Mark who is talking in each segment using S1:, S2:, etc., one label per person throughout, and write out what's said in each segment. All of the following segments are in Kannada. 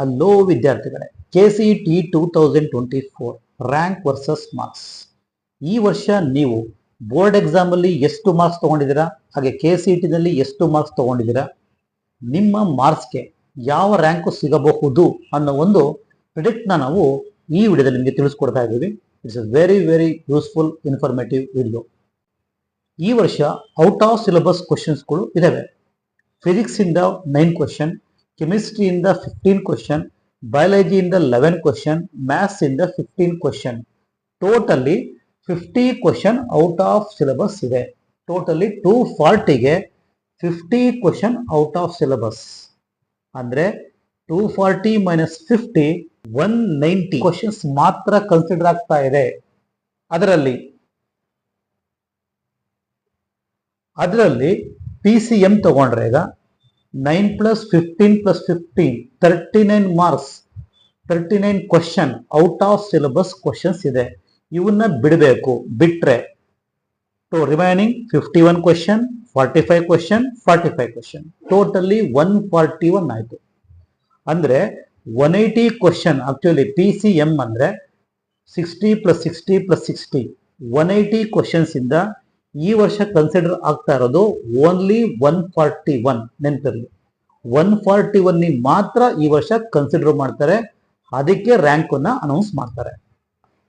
S1: ಹಲೋ ವಿದ್ಯಾರ್ಥಿಗಳೇ. K C T two thousand twenty four rank versus marks ಈ ವರ್ಷ ನೀವು ಬೋರ್ಡ್ ಎಕ್ಸಾಮಲ್ಲಿ ಎಷ್ಟು ಮಾರ್ಕ್ಸ್ ತಗೊಂಡಿದ್ದೀರಾ? ಹಾಗೆ ಕೆ ಸಿ ಟಿನಲ್ಲಿ ಎಷ್ಟು ಮಾರ್ಕ್ಸ್ ತಗೊಂಡಿದ್ದೀರಾ? ನಿಮ್ಮ ಮಾರ್ಕ್ಸ್ಗೆ ಯಾವ ರ್ಯಾಂಕು ಸಿಗಬಹುದು ಅನ್ನೋ ಒಂದು ಪ್ರಿಡಿಕ್ಟ್ನ ನಾವು ಈ ವಿಡಿಯೋದಲ್ಲಿ ನಿಮಗೆ ತಿಳಿಸ್ಕೊಡ್ತಾ ಇದ್ದೀವಿ. It's a very very useful informative video ಈ ವರ್ಷ ಔಟ್ ಆಫ್ ಸಿಲೆಬಸ್ ಕ್ವಶನ್ಸ್ಗಳು ಇದಾವೆ. ಫಿಸಿಕ್ಸ್ ಇಂದ ನೈನ್ ಕ್ವಶನ್ ಕೆಮಿಸ್ಟ್ರಿಯಿಂದ ಫಿಫ್ಟೀನ್ ಕ್ವಶನ್ ಬಯಾಲಜಿಯಿಂದ ಲೆವೆನ್ ಕ್ವಶನ್ ಮ್ಯಾಥ್ಸ್ ಇಂದ fifteen question totally fifty question out of syllabus ಇದೆ. Totally two ಫಾರ್ಟಿಗೆ fifty question out of syllabus ಅಂದರೆ two forty minus fifty one ninety questions ಮಾತ್ರ ಕನ್ಸಿಡರ್ ಆಗ್ತಾ ಇದೆ. ಅದರಲ್ಲಿ ಅದರಲ್ಲಿ ಪಿ ಸಿ ಎಂ ತಗೊಂಡ್ರೆ ಈಗ nine plus fifteen plus fifteen thirty nine marks thirty nine question out of syllabus questions ಇದೆ. ಇವನ್ನ ಬಿಡಬೇಕು. ಬಿಟ್ರೆ to remaining fifty one question forty five question forty five question totally one forty one ಆಯಿತು. ಅಂದರೆ one eighty question actually P C M ಅಂದರೆ sixty plus sixty plus sixty one eighty questions ಇಂದ ಈ ವರ್ಷ ಕನ್ಸಿಡರ್ ಆಗ್ತಾ ಇರೋದು ಓನ್ಲಿ ಒನ್ ಫಾರ್ಟಿ ಒನ್ ನೆನಪಿರಲಿ. ಒನ್ ಫಾರ್ಟಿ ಒನ್ ಮಾತ್ರ ಈ ವರ್ಷ ಕನ್ಸಿಡರ್ ಮಾಡ್ತಾರೆ. ಅದಕ್ಕೆ ರ್ಯಾಂಕ್ ಅನ್ನ ಅನೌನ್ಸ್ ಮಾಡ್ತಾರೆ.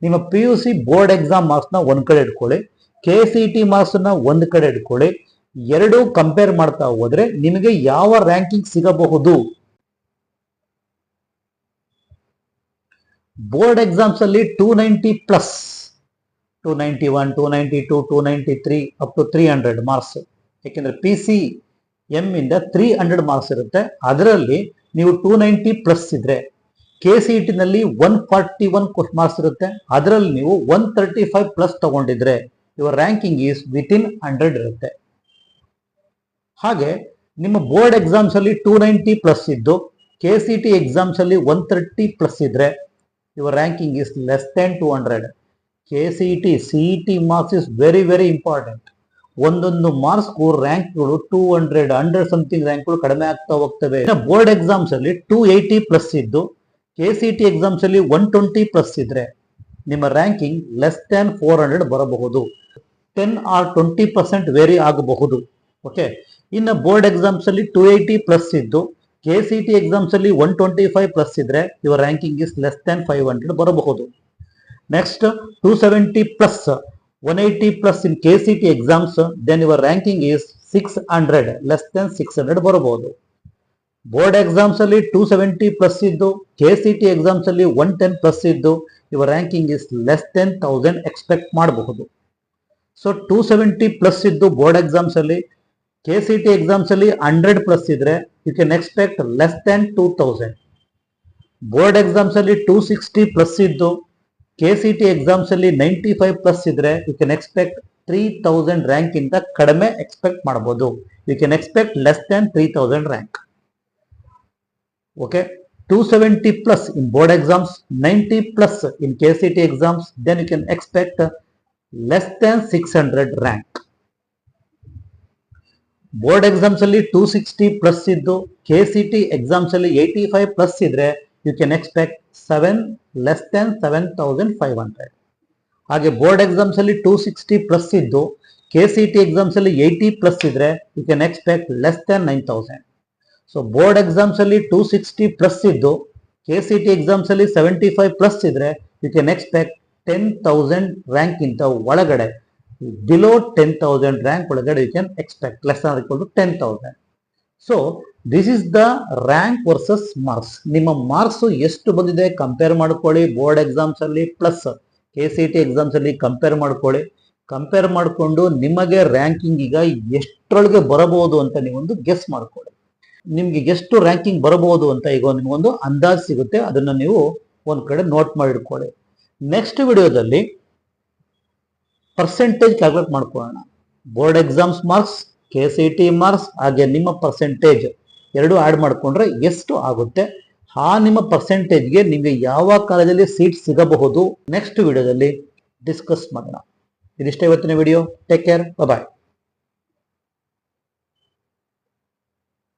S1: ನಿಮ್ಮ P U C board exam ಮಾರ್ಕ್ಸ್ನ ಒಂದ್ ಕಡೆ ಇಟ್ಕೊಳ್ಳಿ. ಕೆ ಸಿ ಟಿ ಮಾರ್ಕ್ಸ್ನ ಒಂದ್ ಕಡೆ ಇಟ್ಕೊಳ್ಳಿ. ಎರಡು ಕಂಪೇರ್ ಮಾಡ್ತಾ ಹೋದ್ರೆ ನಿಮಗೆ ಯಾವ ರ್ಯಾಂಕಿಂಗ್ ಸಿಗಬಹುದು? ಬೋರ್ಡ್ ಎಕ್ಸಾಮ್ಸ್ ಅಲ್ಲಿ two ninety plus two ninety one two ninety two two ninety three up to three hundred marks ಏಕೆಂದರೆ ಪಿ ಸಿ ಎಂ ಇಂದ ತ್ರೀ ಹಂಡ್ರೆಡ್ ಮಾರ್ಕ್ಸ್ ಇರುತ್ತೆ. ಅದರಲ್ಲಿ ನೀವು ಟೂ ನೈಂಟಿ ಪ್ಲಸ್ ಇದ್ರೆ ಕೆ ಸಿ ನಲ್ಲಿ ಒನ್ ಫಾರ್ಟಿ ಒನ್ ಮಾರ್ಕ್ಸ್ ಇರುತ್ತೆ. ಅದರಲ್ಲಿ ನೀವು one thirty five plus ತಗೊಂಡಿದ್ರೆ your ranking is within hundred ಇರುತ್ತೆ. ಹಾಗೆ ನಿಮ್ಮ ಬೋರ್ಡ್ ಎಕ್ಸಾಮ್ಸ್ ಅಲ್ಲಿ ಟೂ ನೈಂಟಿ ಪ್ಲಸ್ ಇದ್ದು ಕೆ ಸಿ ಟಿ ಎಕ್ಸಾಮ್ಸ್ ಅಲ್ಲಿ ಒನ್ ತರ್ಟಿ ಪ್ಲಸ್ ಇದ್ರೆ your ranking is less than two hundred K C T C T marks is very very important ಒಂದೊಂದು ಮಾರ್ಕ್ಸ್ಗೂ ರ್ಯಾಂಕ್ಗಳು ಟೂ ಹಂಡ್ರೆಡ್ ಹಂಡ್ರೆಡ್ ಸಮಥಿಂಗ್ ರ್ಯಾಂಕ್ಗಳು ಕಡಿಮೆ ಆಗ್ತಾ ಹೋಗ್ತವೆ. ಬೋರ್ಡ್ ಎಕ್ಸಾಮ್ಸ್ ಅಲ್ಲಿ ಟೂ ಏಯ್ಟಿ ಪ್ಲಸ್ ಇದ್ದು ಕೆ ಸಿ ಟಿ ಎಕ್ಸಾಮ್ಸ್ ಅಲ್ಲಿ ಒನ್ ಟ್ವೆಂಟಿ ಪ್ಲಸ್ ಇದ್ರೆ ನಿಮ್ಮ ranking less than four hundred ಬರಬಹುದು. Ten or twenty percent vary ಆಗಬಹುದು. ಓಕೆ ಇನ್ನು ಬೋರ್ಡ್ ಎಕ್ಸಾಮ್ಸ್ ಅಲ್ಲಿ ಟೂ ಏಯ್ಟಿ ಪ್ಲಸ್ ಇದ್ದು ಕೆ ಸಿ ಟಿ ಎಕ್ಸಾಮ್ಸ್ ಅಲ್ಲಿ ಒನ್ ಟ್ವೆಂಟಿ ಫೈವ್ ಪ್ಲಸ್ ಇದ್ರೆ ಇವರ ranking is less than five hundred ಬರಬಹುದು. Next two seventy plus one eighty plus in K C T exams then your ranking is six hundred less than six hundred ಬರಬಹುದು. ಬೋರ್ಡ್ ಎಕ್ಸಾಮ್ಸ್ ಅಲ್ಲಿ ಟೂ ಸೆವೆಂಟಿ ಪ್ಲಸ್ ಇದ್ದು ಕೆ ಸಿ ಟಿ ಎಕ್ಸಾಮ್ಸ್ ಅಲ್ಲಿ ಒನ್ ಟೆನ್ ಪ್ಲಸ್ ಇದ್ದು your ranking is less than thousand expect ಮಾಡಬಹುದು. ಸೊ ಟೂ ಸೆವೆಂಟಿ ಪ್ಲಸ್ ಇದ್ದು ಬೋರ್ಡ್ ಎಕ್ಸಾಮ್ಸ್ ಅಲ್ಲಿ ಕೆ ಸಿ ಟಿ ಎಕ್ಸಾಮ್ಸ್ ಅಲ್ಲಿ ಹಂಡ್ರೆಡ್ ಪ್ಲಸ್ ಇದ್ರೆ you can expect less than two thousand board exams ಅಲ್ಲಿ ಟೂ ಸಿಕ್ಸ್ಟಿ ಪ್ಲಸ್ ಇದ್ದು ಕೆ ಸಿ ಟಿ ಎಕ್ಸಾಮ್ಸ್ ಅಲ್ಲಿ ನೈಂಟಿ ಫೈವ್ ಪ್ಲಸ್ ಇದ್ರೆ you can expect three thousand rank ಇಂದ ಕಡಿಮೆ ಎಕ್ಸ್ಪೆಕ್ಟ್ ಮಾಡಬಹುದು you can expect less than three thousand rank okay two seventy 270 exams ninety plus in 90 C T exams then you can expect less less six 600 rank board exams ಅಲ್ಲಿ ಟೂ ಸಿಕ್ಸ್ಟಿ ಪ್ಲಸ್ ಇದ್ದು ಕೆ ಸಿ ಟಿ ಎಕ್ಸಾಮ್ಸ್ ಅಲ್ಲಿ ಏಯ್ಟಿ ಫೈವ್ ಪ್ಲಸ್ ಇದ್ರೆ you can expect seven less than seven thousand five hundred ಹಾಗೆ ಬೋರ್ಡ್ ಎಕ್ಸಾಮ್ಸ್ ಅಲ್ಲಿ ಟೂ ಸಿಕ್ಸ್ಟಿ ಪ್ಲಸ್ ಇದ್ದು ಕೆ ಸಿ ಟಿ ಎಕ್ಸಾಮ್ಸ್ ಅಲ್ಲಿ ಏಯ್ಟಿ ಪ್ಲಸ್ ಇದ್ರೆ you can expect less than nine thousand so board exams ಅಲ್ಲಿ ಟೂ ಸಿಕ್ಸ್ಟಿ ಪ್ಲಸ್ ಇದ್ದು ಕೆ ಸಿ ಟಿ ಎಕ್ಸಾಮ್ಸ್ ಅಲ್ಲಿ ಸೆವೆಂಟಿ ಫೈವ್ ಪ್ಲಸ್ ಇದ್ರೆ you can expect ten thousand rank ಇಂತ ಒಳಗಡೆ. ಬಿಲೋ ಟೆನ್ ತೌಸಂಡ್ ರ್ಯಾಂಕ್ ಒಳಗಡೆ you can expect less ten thousand so this is the rank versus marks ನಿಮ್ಮ ಮಾರ್ಕ್ಸ್ ಎಷ್ಟು ಬಂದಿದೆ ಕಂಪೇರ್ ಮಾಡ್ಕೊಳ್ಳಿ ಬೋರ್ಡ್ ಎಕ್ಸಾಮ್ಸ್ ಅಲ್ಲಿ plus K C T exams ಅಲ್ಲಿ ಕಂಪೇರ್ ಮಾಡ್ಕೊಳ್ಳಿ. ಕಂಪೇರ್ ಮಾಡಿಕೊಂಡು ನಿಮಗೆ ರ್ಯಾಂಕಿಂಗ್ ಈಗ ಎಷ್ಟರೊಳಗೆ ಬರಬಹುದು ಅಂತ ನೀವೊಂದು ಗೆಸ್ ಮಾಡ್ಕೊಳ್ಳಿ. ನಿಮ್ಗೆ ಎಷ್ಟು ರ್ಯಾಂಕಿಂಗ್ ಬರಬಹುದು ಅಂತ ಈಗ ನಿಮಗೊಂದು ಅಂದಾಜು ಸಿಗುತ್ತೆ, ಅದನ್ನ ನೀವು ಒಂದು ಕಡೆ ನೋಟ್ ಮಾಡಿಟ್ಕೊಳ್ಳಿ ನೆಕ್ಸ್ಟ್ ವಿಡಿಯೋದಲ್ಲಿ ಪರ್ಸೆಂಟೇಜ್ ಕ್ಯಾಲ್ಕುಲೇಟ್ ಮಾಡ್ಕೊಳ್ಳೋಣ. Board exams marks K C T marks ಹಾಗೆ ನಿಮ್ಮ ಪರ್ಸೆಂಟೇಜ್ ಎರಡು ಆ್ಯಡ್ ಮಾಡಿಕೊಂಡ್ರೆ ಎಷ್ಟು ಆಗುತ್ತೆ? ಆ ನಿಮ್ಮ ಪರ್ಸೆಂಟೇಜ್ಗೆ ನಿಮಗೆ ಯಾವ ಕಾಲೇಜಲ್ಲಿ ಸೀಟ್ ಸಿಗಬಹುದು? ನೆಕ್ಸ್ಟ್ ವಿಡಿಯೋದಲ್ಲಿ ಡಿಸ್ಕಸ್ ಮಾಡೋಣ. ಇದಿಷ್ಟೇ ಇವತ್ತಿನ ವಿಡಿಯೋ ಟೇಕ್ ಕೇರ್ ಬಾಯ್